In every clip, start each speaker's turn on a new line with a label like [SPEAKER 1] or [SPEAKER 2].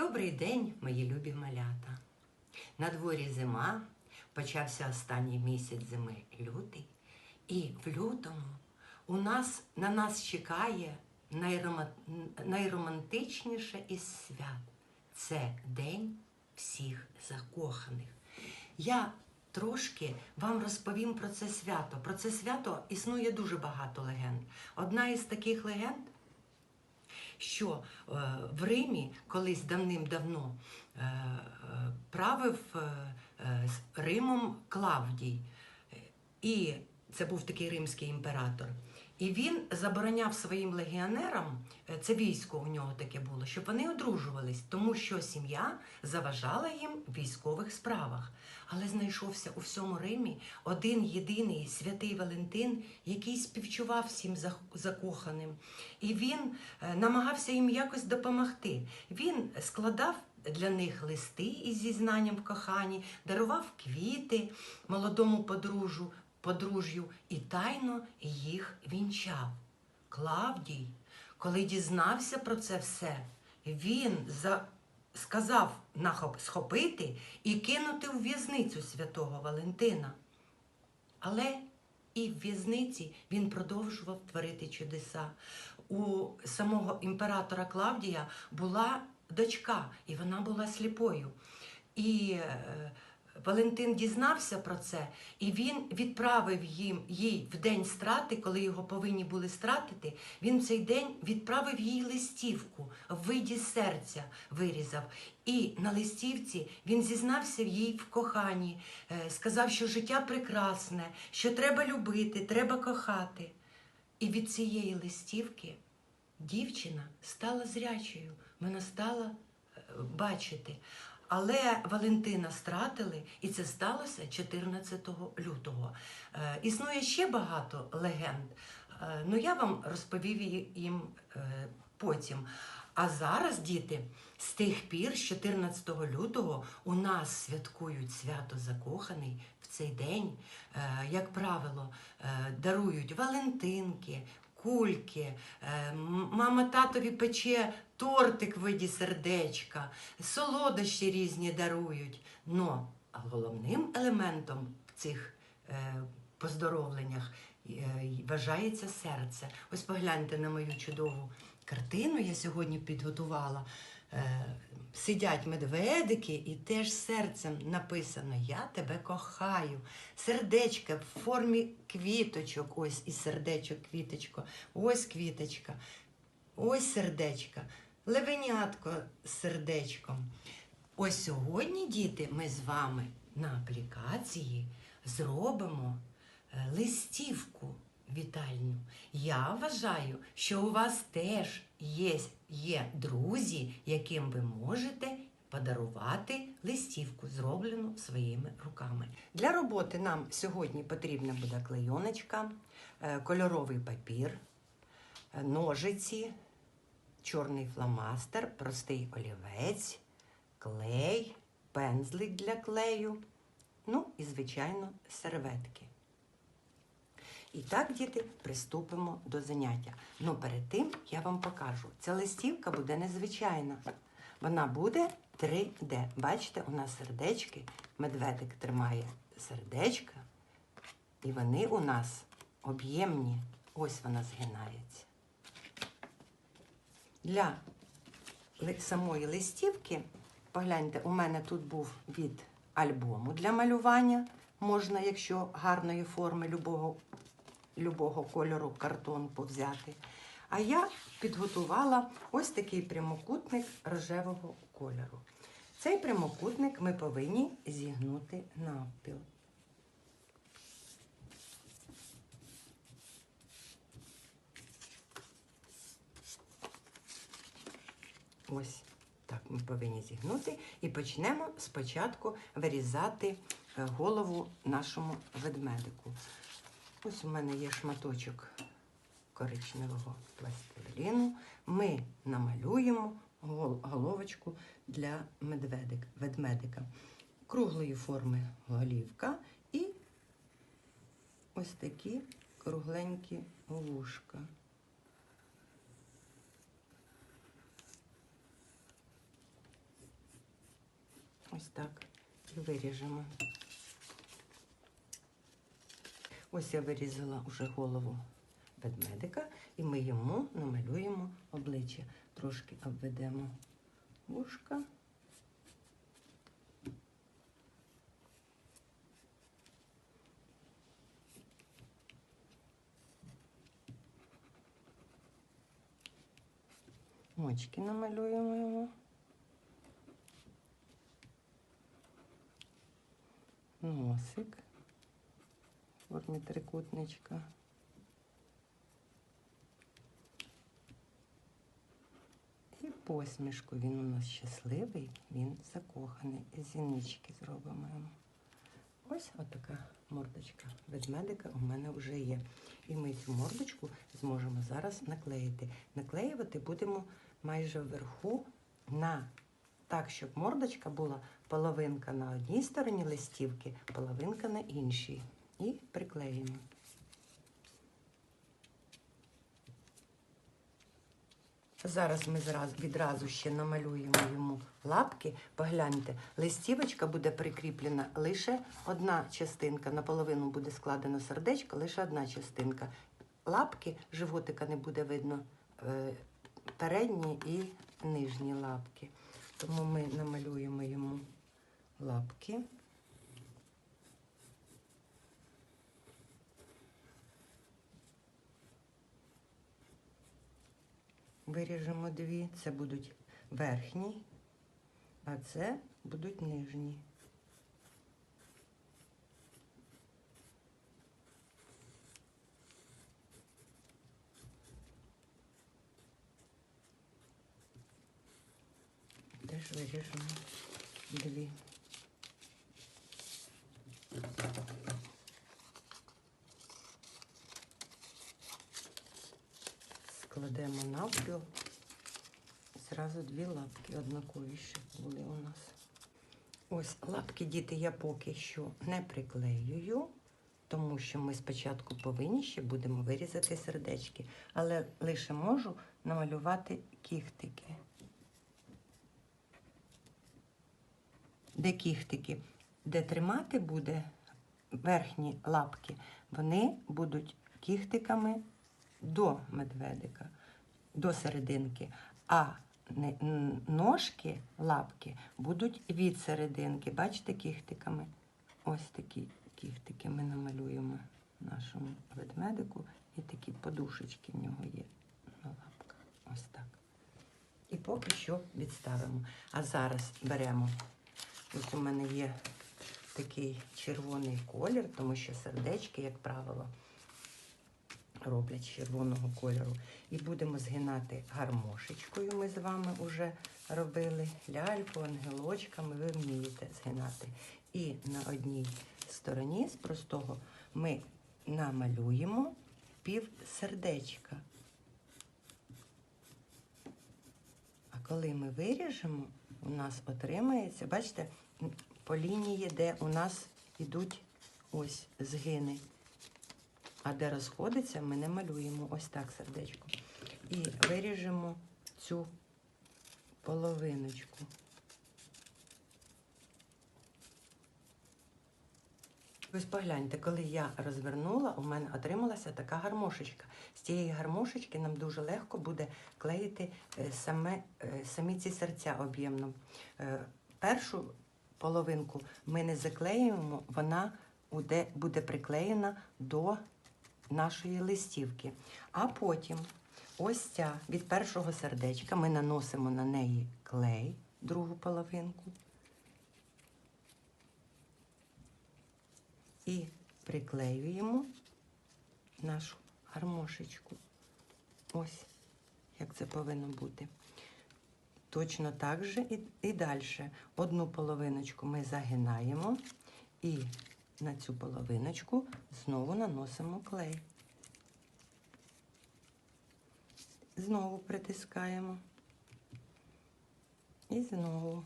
[SPEAKER 1] Добрий день, мої любі малята. На дворі зима, почався останній місяць зими лютий, і в лютому у нас на нас чекає найрома- найромантичніше із свят. Це День всіх закоханих. Я трошки вам розповім про це свято. Про це свято існує дуже багато легенд. Одна із таких легенд що е, в Римі колись давним-давно е, е, правив Римом Клавдій. І це був такий римський імператор. І він забороняв своїм легіонерам, е, це військо у нього таке було, щоб вони одружувались, тому що сім'я заважала їм в військових справах. Але знайшовся у всьому Римі один єдиний святий Валентин, який співчував всім закоханим. І він е, намагався їм якось допомогти. Він складав для них листи із зізнанням в коханні, дарував квіти молодому подружу, подружжю і тайно їх вінчав. Клавдій, коли дізнався про це все, він за... сказав нахоп... схопити і кинути у в'язницю святого Валентина. Але і в в'язниці він продовжував творити чудеса. У самого імператора Клавдія була дочка, і вона була сліпою. І е, Валентин дізнався про це, і він відправив їм їй в день страти, коли його повинні були стратити. Він в цей день відправив їй листівку в виді серця вирізав. І на листівці він зізнався їй в коханні, е, сказав, що життя прекрасне, що треба любити, треба кохати. І від цієї листівки дівчина стала зрячою, вона стала е, бачити. Але Валентина стратили, і це сталося 14 лютого. Е, існує ще багато легенд, е, ну я вам розповів їм е, потім. А зараз, діти, з тих пір, з 14 лютого, у нас святкують свято закоханий в цей день, е, як правило, дарують Валентинки, кульки, е, мама татові пече тортик в виді сердечка, солодощі різні дарують. Но головним елементом в цих е, поздоровленнях е, вважається серце. Ось погляньте на мою чудову картину, я сьогодні підготувала. Сидять медведики, і теж серцем написано Я тебе кохаю. Сердечка в формі квіточок. Ось і сердечок, квіточко, ось квіточка, ось сердечка, левенятко з сердечком. Ось сьогодні, діти, ми з вами на аплікації зробимо е, листівку вітальню. Я вважаю, що у вас теж є, є друзі, яким ви можете подарувати листівку, зроблену своїми руками. Для роботи нам сьогодні потрібна буде клейоночка, е, кольоровий папір, е, ножиці, чорний фломастер, простий олівець, клей, пензлик для клею, ну і, звичайно, серветки. І так, діти, приступимо до заняття. Ну, перед тим я вам покажу. Ця листівка буде незвичайна. Вона буде 3D. Бачите, у нас сердечки, медведик тримає сердечка, і вони у нас об'ємні. Ось вона згинається. Для самої листівки, погляньте, у мене тут був від альбому для малювання. Можна, якщо гарної форми любого, любого кольору картон повзяти. А я підготувала ось такий прямокутник рожевого кольору. Цей прямокутник ми повинні зігнути навпіл. Ось так ми повинні зігнути і почнемо спочатку вирізати е, голову нашому ведмедику. Ось у мене є шматочок коричневого пластиліну. Ми намалюємо головочку для медведик, ведмедика. Круглої форми голівка і ось такі кругленькі вушка. Ось так. І виріжемо. Ось я вирізала уже голову ведмедика, і ми йому намалюємо обличчя. Трошки обведемо вушка. Очки намалюємо йому. Носик формі трикутничка. І посмішку. Він у нас щасливий, він закоханий. І зінички зробимо йому. Ось отака мордочка ведмедика у мене вже є. І ми цю мордочку зможемо зараз наклеїти. Наклеювати будемо майже вверху на так, щоб мордочка була половинка на одній стороні листівки, половинка на іншій. І приклеїмо. Зараз ми відразу ще намалюємо йому лапки. Погляньте, листівочка буде прикріплена лише одна частинка. Наполовину буде складено сердечко, лише одна частинка. Лапки, животика не буде видно, е, передні і нижні лапки. Тому ми намалюємо йому лапки. Виріжемо дві. Це будуть верхні, а це будуть нижні. Теж виріжемо дві. Складемо навпіл. Зразу дві лапки однакові ще були у нас. Ось лапки діти я поки що не приклеюю, тому що ми спочатку повинні ще будемо вирізати сердечки, але лише можу намалювати кіхтики. Де кіхтики, де тримати буде верхні лапки, вони будуть кіхтиками до медведика, до серединки, а ножки, лапки будуть від серединки. Бачите, кіхтиками? Ось такі кіхтики ми намалюємо нашому ведмедику. І такі подушечки в нього є на лапках. Ось так. І поки що відставимо. А зараз беремо. Ось у мене є такий червоний колір, тому що сердечки, як правило, роблять червоного кольору. І будемо згинати гармошечкою. Ми з вами вже робили ляльку, ангелочками, ви вмієте згинати. І на одній стороні з простого ми намалюємо пів сердечка. А коли ми виріжемо, у нас отримається, бачите, по лінії, де у нас йдуть ось згини. А де розходиться, ми не малюємо ось так сердечко. І виріжемо цю половиночку. Ось погляньте, коли я розвернула, у мене отрималася така гармошечка. З цієї гармошечки нам дуже легко буде клеїти е, саме, е, самі ці серця об'ємно. Е, Першу половинку ми не заклеюємо, вона буде, буде приклеєна до нашої листівки. А потім ось ця від першого сердечка ми наносимо на неї клей, другу половинку. І приклеюємо нашу гармошечку. Ось як це повинно бути. Точно так же і, і далі. Одну половиночку ми загинаємо і на цю половиночку знову наносимо клей. Знову притискаємо. І знову.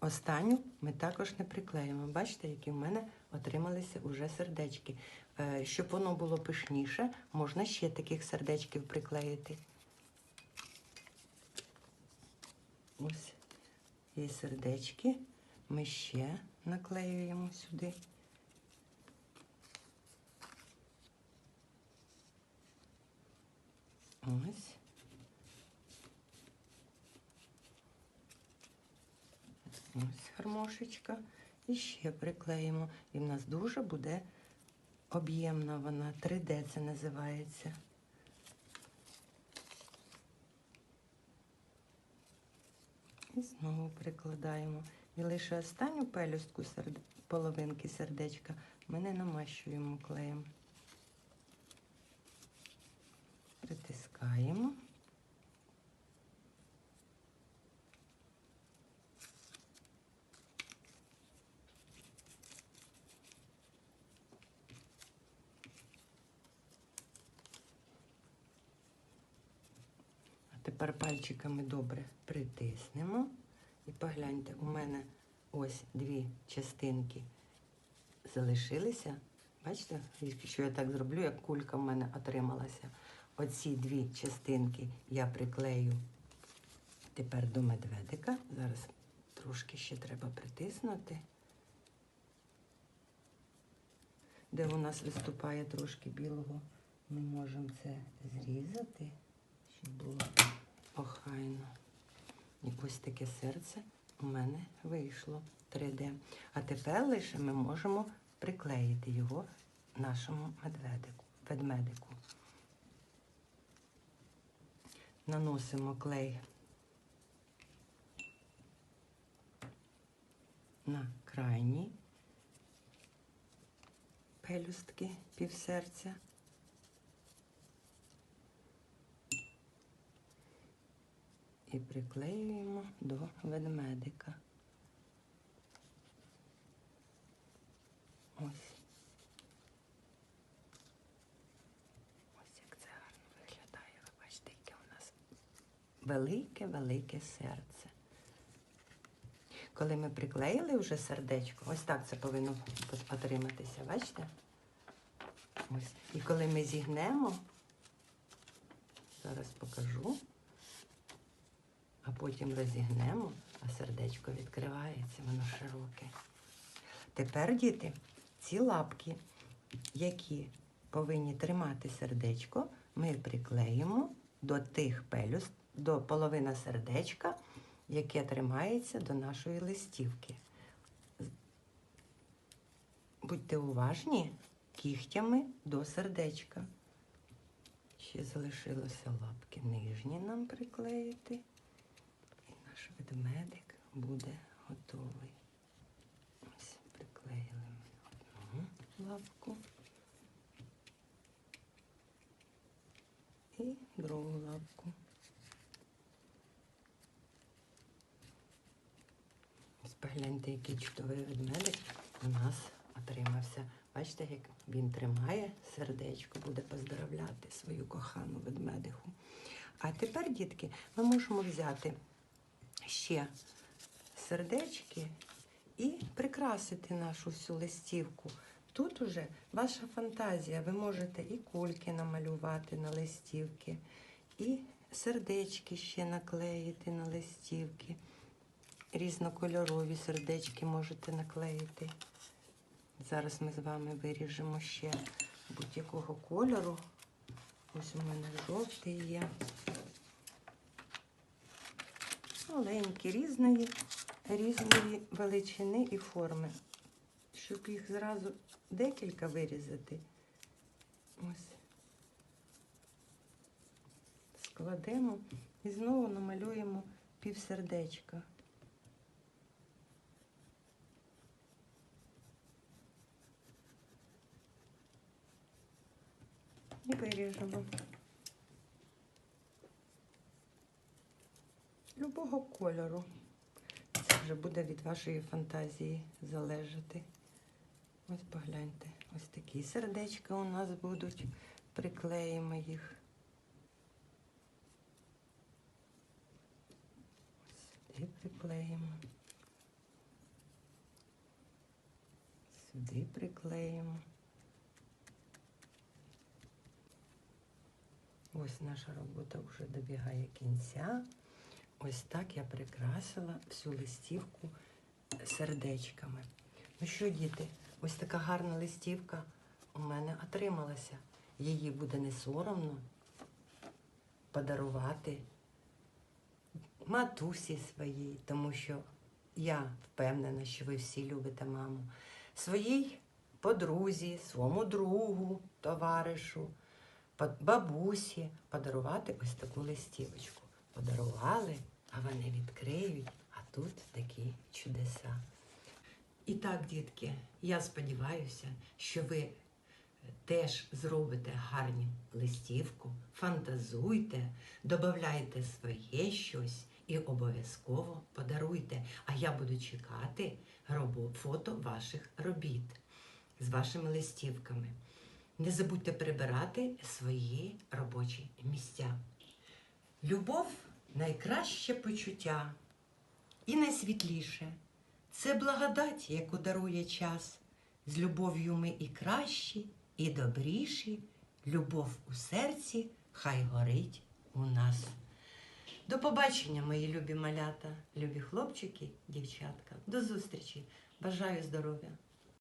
[SPEAKER 1] Останню ми також не приклеїмо. Бачите, які в мене отрималися уже сердечки. Е, Щоб воно було пишніше, можна ще таких сердечків приклеїти. Ось є сердечки. Ми ще наклеюємо сюди. Ось. Ось гармошечка. І ще приклеїмо. І в нас дуже буде об'ємна вона. 3D це називається. Знову прикладаємо. І лише останню пелюстку серд... половинки сердечка ми не намащуємо клеєм. Притискаємо. А тепер пальчиками добре притиснемо. І погляньте, у мене ось дві частинки залишилися. Бачите, що я так зроблю, як кулька в мене отрималася. Оці дві частинки я приклею тепер до медведика. Зараз трошки ще треба притиснути. Де у нас виступає трошки білого, ми можемо це зрізати, було охайно. І ось таке серце у мене вийшло 3D. А тепер лише ми можемо приклеїти його нашому медведику, ведмедику. Наносимо клей на крайні пелюстки півсерця. І приклеюємо до ведмедика. Ось. Ось як це гарно виглядає. Ви бачите, яке у нас велике-велике серце. Коли ми приклеїли вже сердечко, ось так це повинно отриматися, бачите? Ось. І коли ми зігнемо, зараз покажу, а потім розігнемо, а сердечко відкривається, воно широке. Тепер, діти, ці лапки, які повинні тримати сердечко, ми приклеїмо до тих пелюст, до половини сердечка, яке тримається до нашої листівки. Будьте уважні кігтями до сердечка. Ще залишилося лапки нижні нам приклеїти. Ведмедик буде готовий. Ось приклеїли ми одну лапку і другу лапку. Ось погляньте, який чудовий ведмедик у нас отримався. Бачите, як він тримає сердечко, буде поздравляти свою кохану ведмедиху. А тепер, дітки, ми можемо взяти ще сердечки і прикрасити нашу всю листівку. Тут уже ваша фантазія. Ви можете і кульки намалювати на листівки, і сердечки ще наклеїти на листівки. Різнокольорові сердечки можете наклеїти. Зараз ми з вами виріжемо ще будь-якого кольору. Ось у мене жовтий є. Маленькі, різної, різної величини і форми. Щоб їх зразу декілька вирізати. Ось. Складемо і знову намалюємо півсердечка. І виріжемо. Любого кольору. Це вже буде від вашої фантазії залежати. Ось погляньте, ось такі сердечка у нас будуть. Приклеїмо їх. Ось сюди приклеїмо. Сюди приклеїмо. Ось наша робота вже добігає кінця. Ось так я прикрасила всю листівку сердечками. Ну що, діти, ось така гарна листівка у мене отрималася. Її буде не соромно подарувати матусі своїй, тому що я впевнена, що ви всі любите маму, своїй подрузі, своєму другу, товаришу, бабусі подарувати ось таку листівочку. Подарували, а вони відкриють, а тут такі чудеса. І так, дітки, я сподіваюся, що ви теж зробите гарні листівку, фантазуйте, додавайте своє щось і обов'язково подаруйте. А я буду чекати фото ваших робіт з вашими листівками. Не забудьте прибирати свої робочі місця. Любов найкраще почуття і найсвітліше. Це благодать, яку дарує час. З любов'ю ми і кращі, і добріші. Любов у серці хай горить у нас. До побачення, мої любі малята, любі хлопчики, дівчатка. До зустрічі. Бажаю здоров'я.